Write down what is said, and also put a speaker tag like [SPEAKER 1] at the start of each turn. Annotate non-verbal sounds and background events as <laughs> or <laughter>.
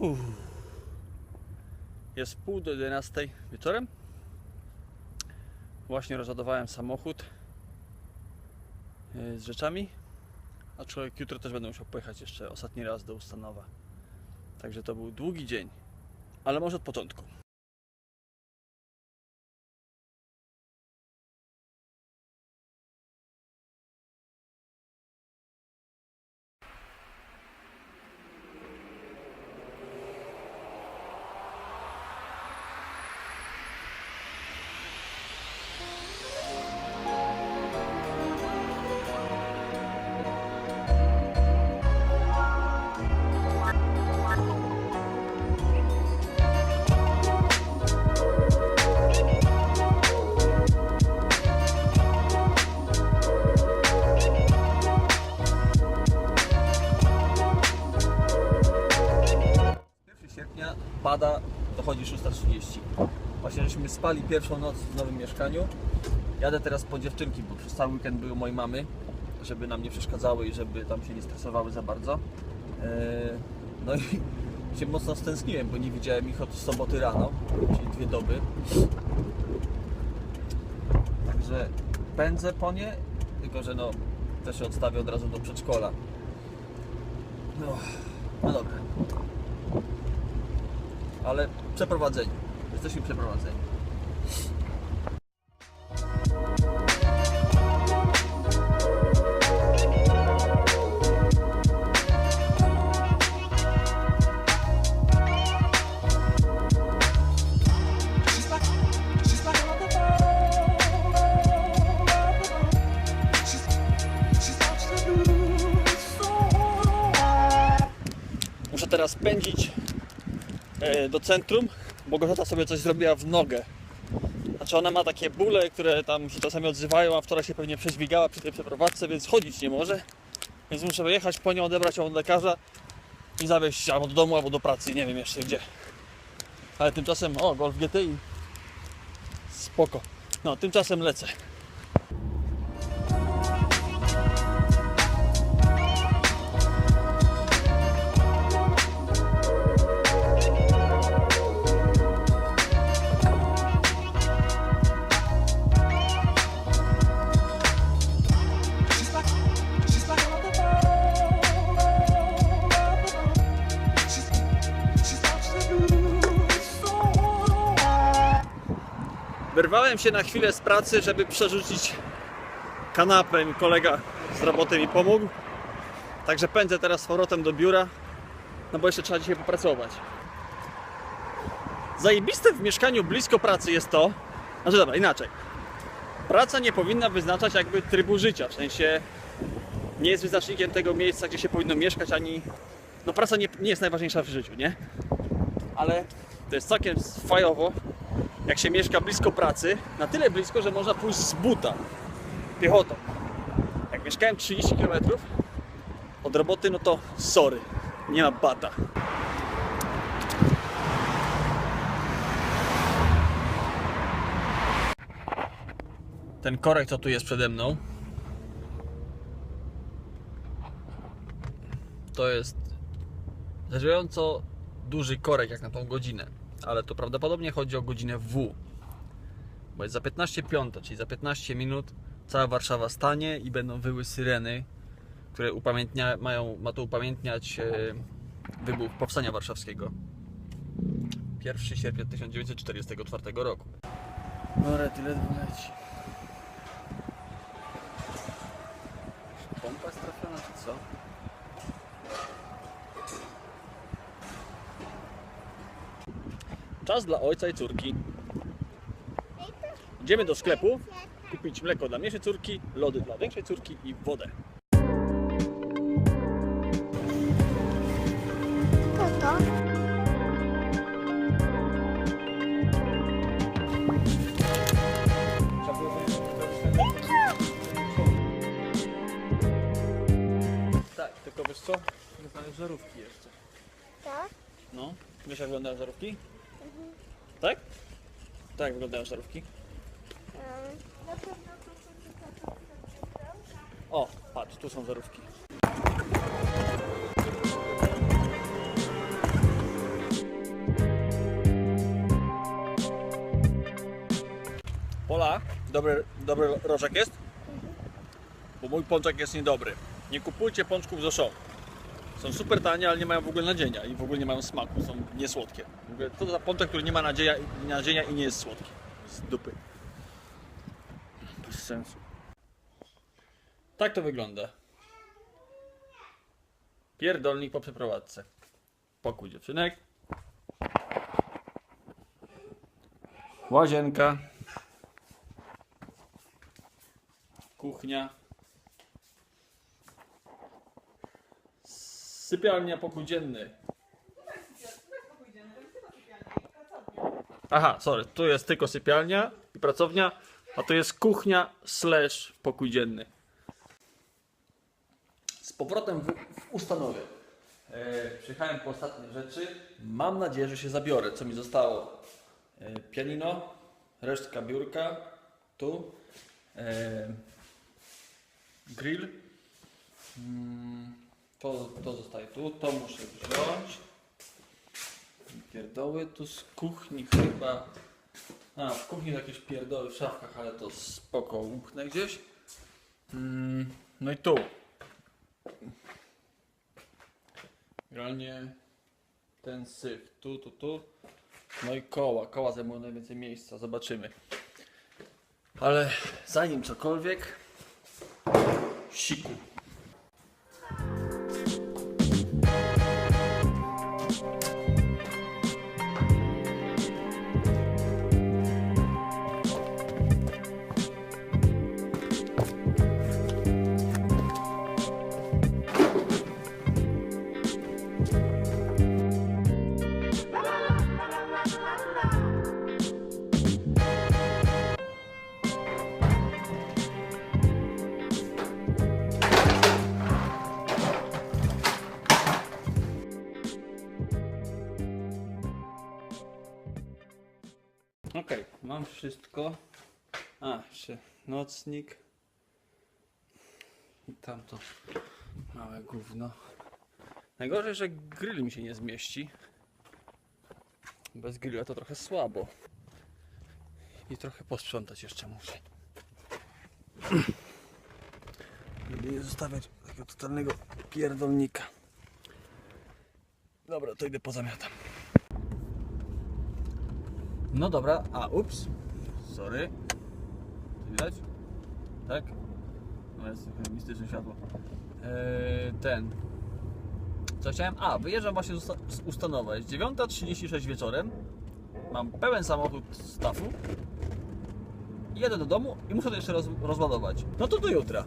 [SPEAKER 1] Uff. Jest pół do 11 wieczorem. Właśnie rozładowałem samochód yy, z rzeczami. Aczkolwiek jutro też będę musiał pojechać jeszcze ostatni raz do Ustanowa. Także to był długi dzień. Ale może od początku. Żeśmy spali pierwszą noc w nowym mieszkaniu. Jadę teraz po dziewczynki, bo przez cały weekend były mojej mamy, żeby nam nie przeszkadzały i żeby tam się nie stresowały za bardzo. Eee, No i <laughs> się mocno stęskniłem, bo nie widziałem ich od soboty rano, czyli dwie doby. Także pędzę po nie, tylko że no też się odstawię od razu do przedszkola. No, no dobra ale przeprowadzeni. Jesteśmy przeprowadzeni. Teraz pędzić e, do centrum, bo Gorzata sobie coś zrobiła w nogę. Znaczy ona ma takie bóle, które tam się czasami odzywają, a wczoraj się pewnie przeźwigała przy tej przeprowadzce, więc chodzić nie może. Więc muszę wyjechać po nią, odebrać ją od lekarza i zawieźć albo do domu, albo do pracy, nie wiem jeszcze gdzie. Ale tymczasem, o, Golf GTI. Spoko. No, tymczasem lecę. Wyrwałem się na chwilę z pracy, żeby przerzucić kanapę. Mi kolega z roboty mi pomógł. Także pędzę teraz z powrotem do biura, no bo jeszcze trzeba dzisiaj popracować. Zajebiste w mieszkaniu blisko pracy jest to, znaczy dobra, inaczej. Praca nie powinna wyznaczać jakby trybu życia, w sensie nie jest wyznacznikiem tego miejsca, gdzie się powinno mieszkać, ani... No praca nie, nie jest najważniejsza w życiu, nie? Ale to jest całkiem fajowo, jak się mieszka blisko pracy, na tyle blisko, że można pójść z buta, piechotą. Jak mieszkałem 30 km od roboty, no to sorry, nie ma bata. Ten korek, co tu jest przede mną, to jest zadziwiająco duży korek jak na tą godzinę, ale to prawdopodobnie chodzi o godzinę W. Bo jest za 15.05, czyli za 15 minut cała Warszawa stanie i będą wyły syreny, które upamiętnia, mają, ma to upamiętniać e, wybuch Powstania Warszawskiego. 1 sierpnia 1944 roku. Dobra, tyle leci. Pompa jest trafiona, czy co? Czas dla ojca i córki. Idziemy do sklepu kupić mleko dla mniejszej córki, lody dla większej córki i wodę.
[SPEAKER 2] Co to?
[SPEAKER 1] Tak, tylko wiesz co? Nie znaleźć żarówki jeszcze.
[SPEAKER 2] Tak?
[SPEAKER 1] No, wiesz jak wyglądają żarówki? Mhm. Tak? Tak wyglądają żarówki. O, patrz, tu są żarówki. Pola, dobry, dobry rożek jest? Mhm. Bo mój pączek jest niedobry. Nie kupujcie pączków z oszą. Są super tanie, ale nie mają w ogóle nadzienia i w ogóle nie mają smaku, są niesłodkie. Ogóle to za pączek, który nie ma nadzieja, nadzienia i nie jest słodki. Z dupy. Bez sensu. Tak to wygląda. Pierdolnik po przeprowadzce. Pokój dziewczynek. Łazienka. Kuchnia. Sypialnia, pokój dzienny. Aha, sorry, tu jest tylko sypialnia i pracownia, a tu jest kuchnia slash pokój dzienny. Z powrotem w, w ustanowie. E, przyjechałem po ostatnie rzeczy. Mam nadzieję, że się zabiorę, co mi zostało. E, pianino, resztka biurka, tu. E, grill. Mm, to, to zostaje tu, to muszę wziąć. Pierdoły tu z kuchni chyba. A, w kuchni jakieś pierdoły w szafkach, ale to spoko, upchnę gdzieś. Mm, no i tu. Realnie ten syf. Tu, tu, tu. No i koła. Koła zajmują najwięcej miejsca. Zobaczymy. Ale zanim cokolwiek, siku. Okej, mam wszystko. A, jeszcze nocnik. I tamto małe gówno. Najgorzej, że grill mi się nie zmieści. Bez grilla to trochę słabo. I trochę posprzątać jeszcze muszę. <clears throat> Żeby nie zostawiać takiego totalnego pierdolnika. Dobra, to idę pozamiatam. No dobra, a ups, sorry. To widać? Tak? No jest mistyczne światło. Eee, ten. Co chciałem? A, wyjeżdżam właśnie z. Jest 9.36 wieczorem. Mam pełen samochód stafu. Jedę do domu i muszę to jeszcze roz, rozładować. No to do jutra.